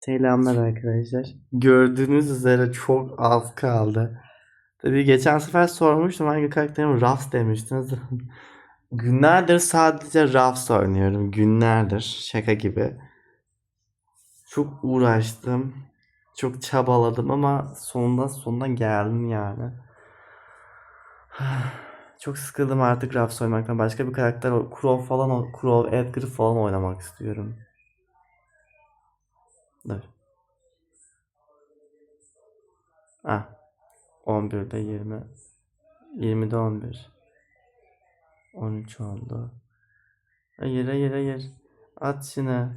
Selamlar arkadaşlar. Gördüğünüz üzere çok az kaldı. Tabii geçen sefer sormuştum hangi karakterim Ruffs demiştiniz. Günlerdir sadece Ruffs oynuyorum. Günlerdir. Şaka gibi. Çok uğraştım. Çok çabaladım ama sonunda sonuna geldim yani. Çok sıkıldım artık Ruffs oynamaktan. Başka bir karakter, Crow falan, Crow, Edgar falan oynamak istiyorum. Dur. Ah. 11'de 20. 20'de 11. 13 oldu. Hayır hayır hayır. At şunu.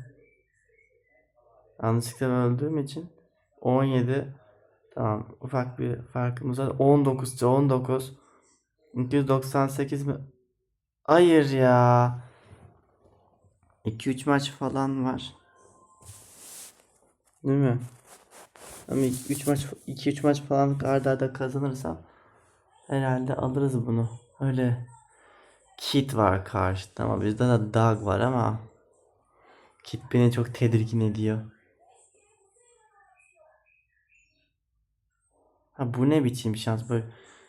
Yanlışlıkla öldüğüm için 17. Tamam. Ufak bir farkımız var. 19. 19. 298 mi? Hayır ya. 2-3 maç falan var. Değil mi? Ama 3 maç 2-3 maç falan arda arda kazanırsam herhalde alırız bunu. Öyle Kit var karşıda ama bizde de Doug var ama Kit beni çok tedirgin ediyor. Ha bu ne biçim şans böyle.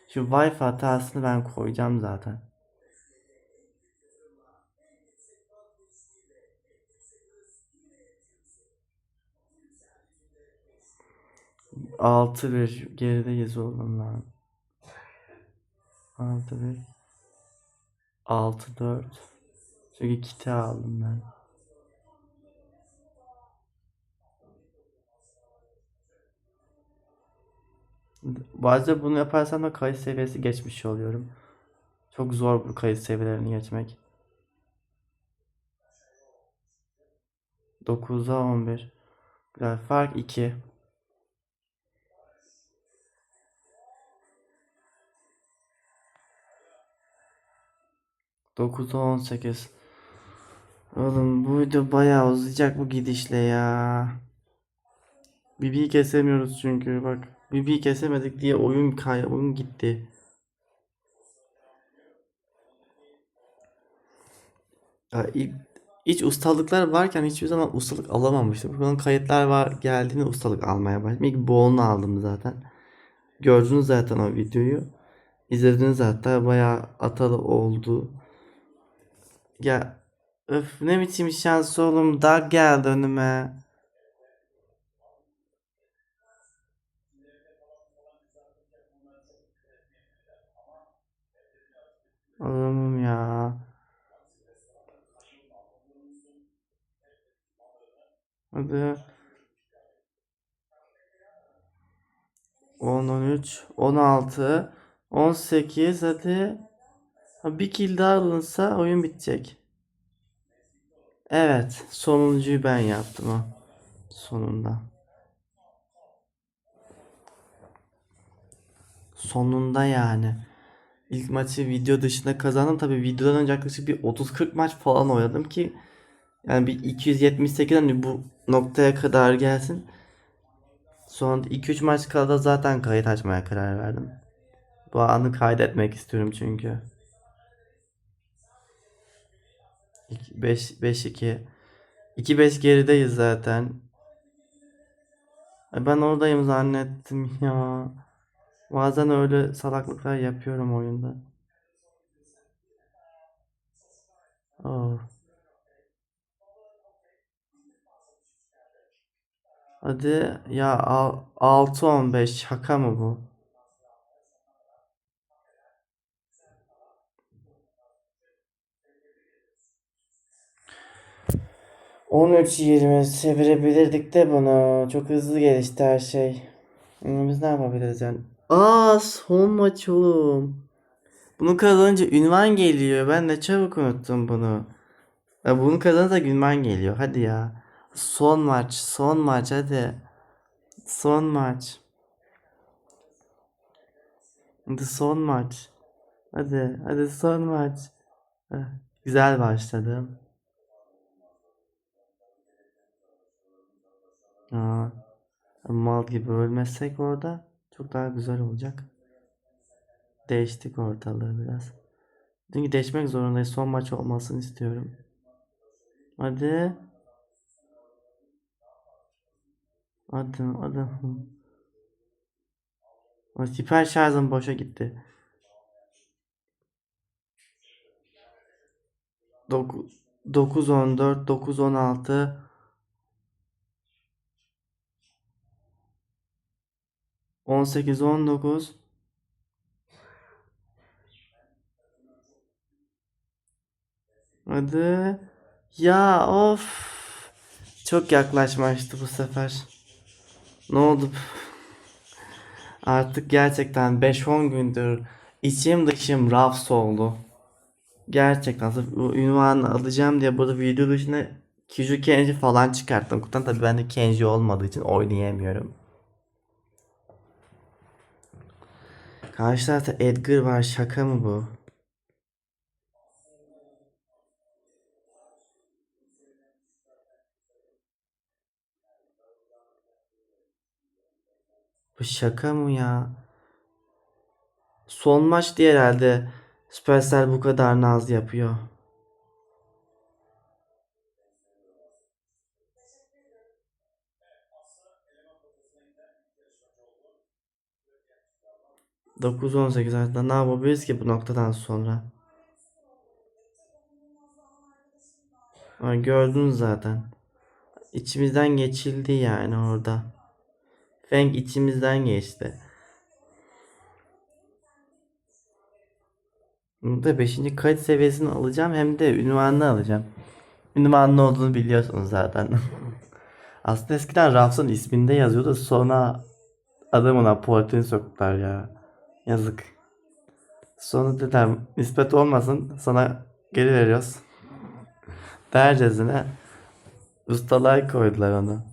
Şu Wi-Fi hatasını ben koyacağım zaten. Altı bir gerideyiz oğlum lan. Altı bir. Altı dört. Çünkü kiti aldım ben. Bazen bunu yaparsam da kayıt seviyesi geçmiş oluyorum. Çok zor bu kayıt seviyelerini geçmek. 9'a 11. Güzel. Fark 2. Dokuz'a on sekiz. Oğlum bu video bayağı uzayacak bu gidişle ya. Bibi'yi kesemiyoruz çünkü bak. Bibi'yi kesemedik diye oyun kay oyun gitti. Ya, hiç ustalıklar varken hiçbir zaman ustalık alamamıştım. Bunun kayıtlar var geldiğinde ustalık almaya başladım. İlk Boğul'unu aldım zaten. Gördünüz zaten o videoyu. İzlediniz hatta bayağı atalı oldu. Ya öf ne biçim şans oğlum Dag geldi önüme. Oğlum ya. Hadi. 10, 13, 16, 18 hadi. Ha, Bir kill daha alınsa oyun bitecek. Evet, sonuncuyu ben yaptım o. Sonunda. Sonunda yani. İlk maçı video dışında kazandım. Tabii videodan önce yaklaşık bir 30-40 maç falan oynadım ki yani bir 278 hani bu noktaya kadar gelsin. Sonra 2-3 maç kala da zaten kayıt açmaya karar verdim. Bu anı kaydetmek istiyorum çünkü. 5 5 2 2 5 gerideyiz zaten. Ay Ben oradayım zannettim ya. Bazen öyle salaklıklar yapıyorum oyunda. Oh. Hadi ya al- 6-15 şaka mı bu? On üç yirmi çevirebilirdik de bunu. Çok hızlı gelişti her şey. Ama Biz ne yapabiliriz yani? Aa son maç oğlum. Bunu kazanınca ünvan geliyor. Ben de çabuk unuttum bunu. Ya bunu kazanınca ünvan geliyor. Hadi ya. Son maç, son maç hadi. Son maç. Hadi son maç. Hadi, hadi son maç. Güzel başladım. Aa, mal gibi ölmezsek orada çok daha güzel olacak. Değiştik ortalığı biraz. Çünkü değişmek zorundayız. Son maç olmasını istiyorum. Hadi. Adım adım. O hiper şarjım boşa gitti. 9 9 14 9 16 18 19 Hadi. Ya of. Çok yaklaşmıştı bu sefer. Ne oldu? Artık gerçekten 5-10 gündür içim dışım rafs oldu. Gerçekten sırf ünvanı alacağım diye burada video dışında Kiju Kenji falan çıkarttım. Kutan tabii bende Kenji olmadığı için oynayamıyorum. Karşı tarafta Edgar var. Şaka mı bu? Bu şaka mı ya? Son maç diye herhalde Supercell bu kadar naz yapıyor. Dokuz on sekiz arasında ne yapabiliriz ki bu noktadan sonra? Ha, gördün zaten. İçimizden geçildi yani orada. Feng içimizden geçti. Burada 5. kayıt seviyesini alacağım hem de ünvanını alacağım. Ünvanlı olduğunu biliyorsunuz zaten. Aslında eskiden Rafs'ın isminde yazıyordu sonra adamına portini soktular ya. Yazık. Sonra dediler nispet olmasın sana geri veriyoruz. Dercesine ustalar koydular onu.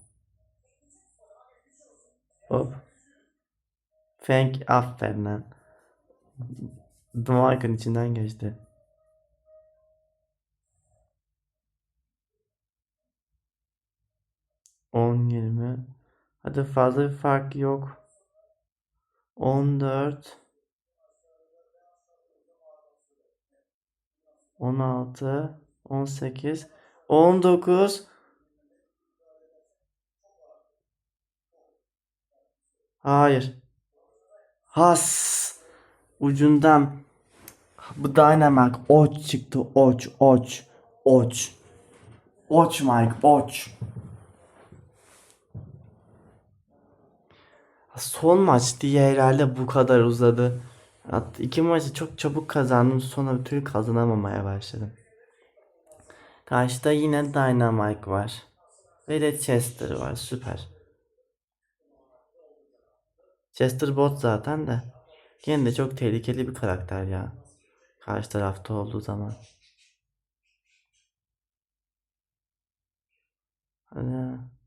Hop. Feng aferin lan. Dumarkın içinden geçti. On yirmi. Hadi fazla bir fark yok. On dört. On altı. On sekiz. On dokuz. Hayır. Has. Ucundan. Bu Dynamax oç çıktı. Oç, oç, oç. Oç Mike, oç. Son maç diye herhalde bu kadar uzadı. Hatta iki maçı çok çabuk kazandım. Sonra bir türlü kazanamamaya başladım. Karşıda yine Dynamite var. Ve de Chester var. Süper. Chester bot zaten de. Gene de çok tehlikeli bir karakter ya. Karşı tarafta olduğu zaman. Hadi.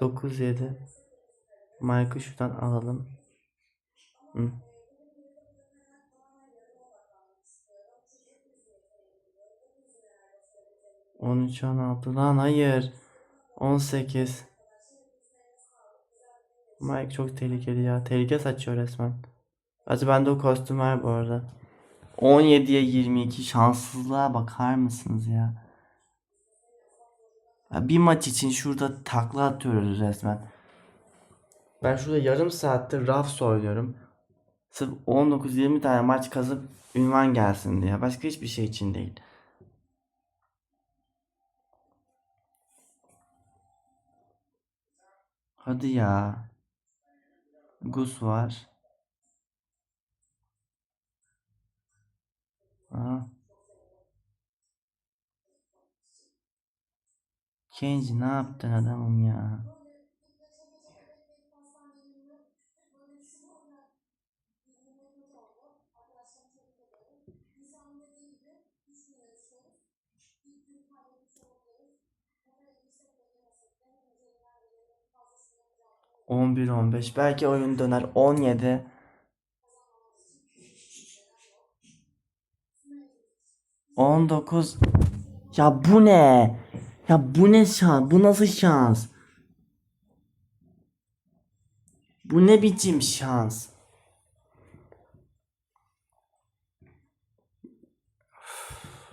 9 7 Mike'ı şuradan alalım. Hı. On üç, on altı. Lan hayır. On sekiz. Mike çok tehlikeli ya. Tehlike saçıyor resmen. Hadi bende o kostüm var bu arada. 17'ye 22 şanssızlığa bakar mısınız ya? Bir maç için şurada takla atıyoruz resmen. Ben şurada yarım saattir raf oynuyorum. Sırf 19-20 tane maç kazıp ünvan gelsin diye. Başka hiçbir şey için değil. Hadi ya. Gus var. Aa. Kenji ne yaptın adamım ya? On bir on beş belki oyun döner on yedi on dokuz Ya bu ne? Ya bu ne şans? Bu nasıl şans? Bu ne biçim şans?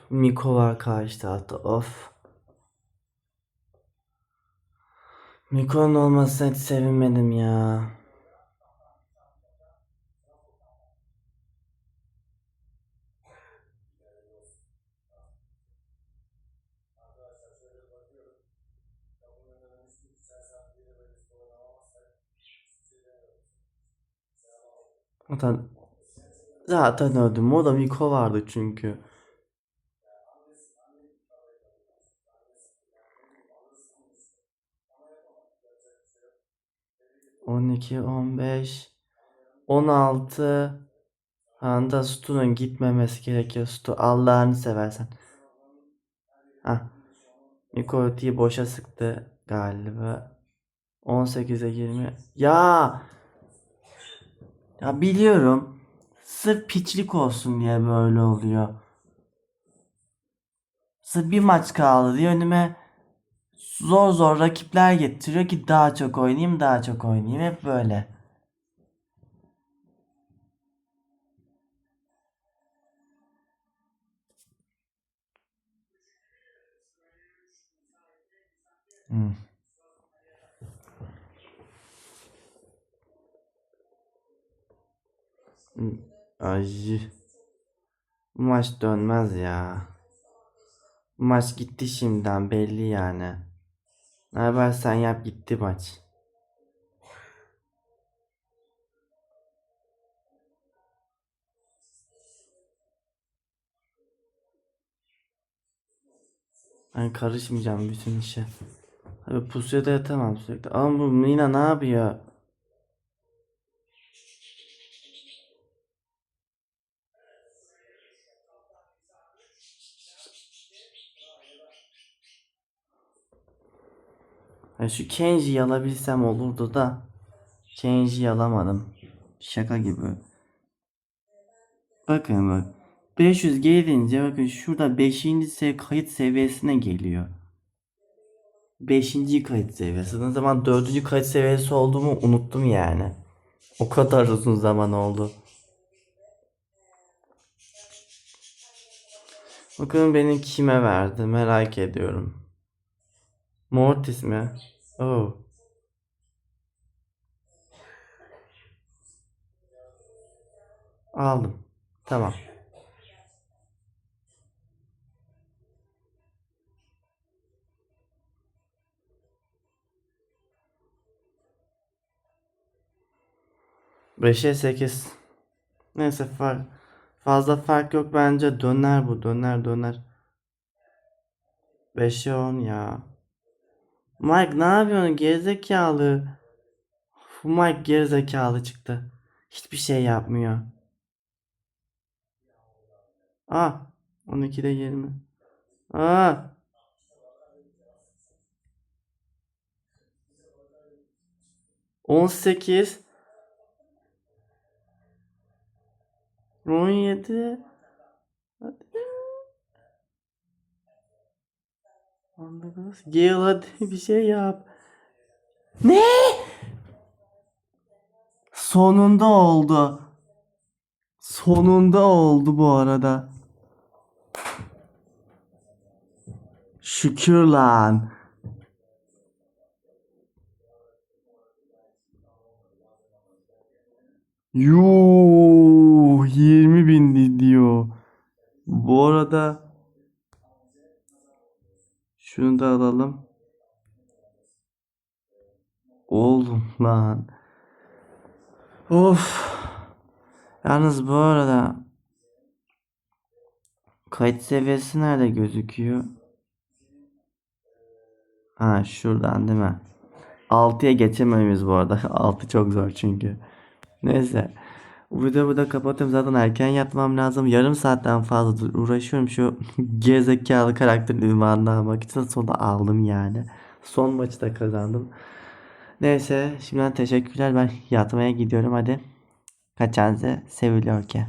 Miko var karşı tarafta. Of. Miko'nun olmasına hiç sevinmedim ya. Zaten, zaten öldüm. O da Miko vardı çünkü. On iki, on beş, on altı. Anda Stu'nun gitmemesi gerekiyor. Stu Allah'ını seversen. Hah. Miko boşa sıktı galiba. 18'e 20. Ya! Ya biliyorum. Sırf piçlik olsun diye böyle oluyor. Sırf bir maç kaldı diye önüme zor zor rakipler getiriyor ki daha çok oynayayım, daha çok oynayayım. Hep böyle. Hmm. Ay. Maç dönmez ya. Maç gitti şimdiden belli yani. Ne yaparsan yap gitti maç. Ben karışmayacağım bütün işe. Abi pusuya da yatamam sürekli. Ama bu Mina ne yapıyor? Ya şu Kenji'yi alabilsem olurdu da Kenji'yi alamadım. Şaka gibi. Bakın bak. 500 gelince bakın şurada 5. sev kayıt seviyesine geliyor. 5. kayıt seviyesi. Ne zaman 4. kayıt seviyesi olduğumu unuttum yani. O kadar uzun zaman oldu. Bakın beni kime verdi merak ediyorum. Mortis mi? Oh. Aldım. Tamam. Beşe sekiz. Neyse fark fazla fark yok bence döner bu döner döner. Beşe on ya. Mike ne yapıyorsun gerizekalı? Bu Mike gerizekalı çıktı. Hiçbir şey yapmıyor. Aa 12'de 20. Aa. On sekiz. On yedi. Hadi. Dokuz. Gale hadi bir şey yap. Ne? Sonunda oldu. Sonunda oldu bu arada. Şükür lan. Yuh 20 bin diyor. Bu arada şunu da alalım. Oğlum lan. Of. Yalnız bu arada kayıt seviyesi nerede gözüküyor? Ha şuradan değil mi? 6'ya geçemeyiz bu arada. 6 çok zor çünkü. Neyse. Bu videoyu burada kapatıyorum. Zaten erken yatmam lazım. Yarım saatten fazladır uğraşıyorum şu gerizekalı karakterin ünvanını almak için. Sonunda aldım yani. Son maçı da kazandım. Neyse şimdiden teşekkürler. Ben yatmaya gidiyorum hadi. Kaçanızı seviliyor ki.